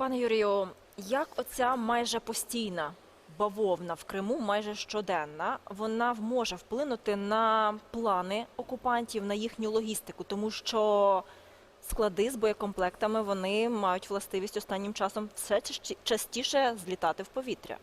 Пане Юрію, як оця майже постійна бавовна в Криму, майже щоденна, вона може вплинути на плани окупантів, на їхню логістику, тому що склади з боєкомплектами вони мають властивість останнім часом все частіше злітати в повітря.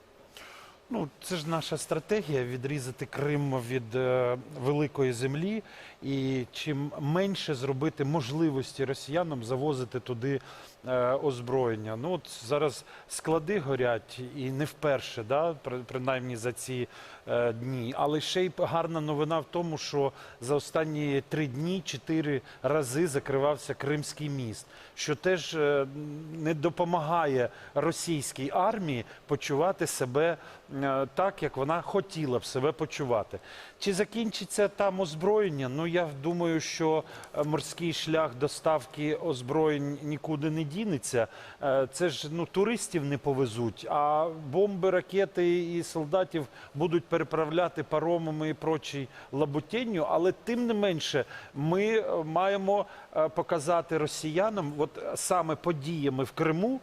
Ну, це ж наша стратегія відрізати Крим від е, великої землі, і чим менше зробити можливості росіянам завозити туди е, озброєння. Ну от зараз склади горять і не вперше, да, при- принаймні за ці е, дні. Але ще й гарна новина в тому, що за останні три дні чотири рази закривався Кримський міст, що теж е, не допомагає російській армії почувати себе так, як вона хотіла б себе почувати. Чи закінчиться там озброєння? Ну я думаю, що е, морський шлях доставки озброєнь нікуди не дінеться. Е, Це ж ну туристів не повезуть, а бомби, ракети і солдатів будуть переправляти паромами і прочій лабутєнню. Але тим не менше, ми е, маємо е, показати росіянам, от саме подіями в Криму.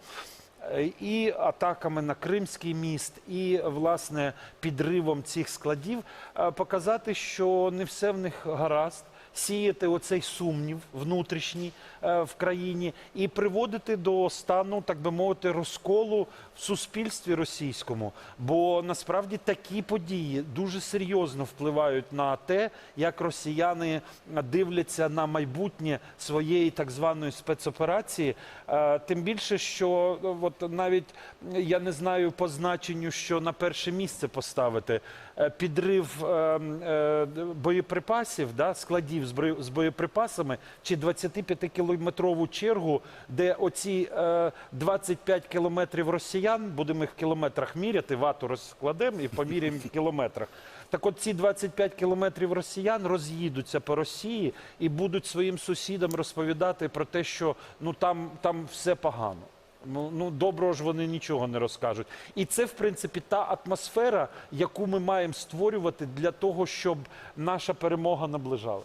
Е, І атаками на Кримський міст, і власне підривом цих складів. Е, показати, що не все в них гаразд, сіяти оцей сумнів внутрішній е, в країні і приводити до стану, так би мовити, розколу в суспільстві російському. Бо насправді такі події дуже серйозно впливають на те, як росіяни дивляться на майбутнє своєї так званої спецоперації. Е, Тим більше, що е, от навіть я не знаю по значенню, що на перше місце поставити підрив е, е, боєприпасів, да, складів з з боєприпасами чи 25-кілометрову чергу, де оці е, 25 кілометрів росіян, будемо їх в кілометрах міряти, вату розкладемо і поміряємо в кілометрах. Так от ці 25 кілометрів росіян роз'їдуться по Росії і будуть своїм сусідам розповідати про те, що ну там, там все погано. Ну, ну доброго ж вони нічого не розкажуть. І це, в принципі, та атмосфера, яку ми маємо створювати для того, щоб наша перемога наближалась.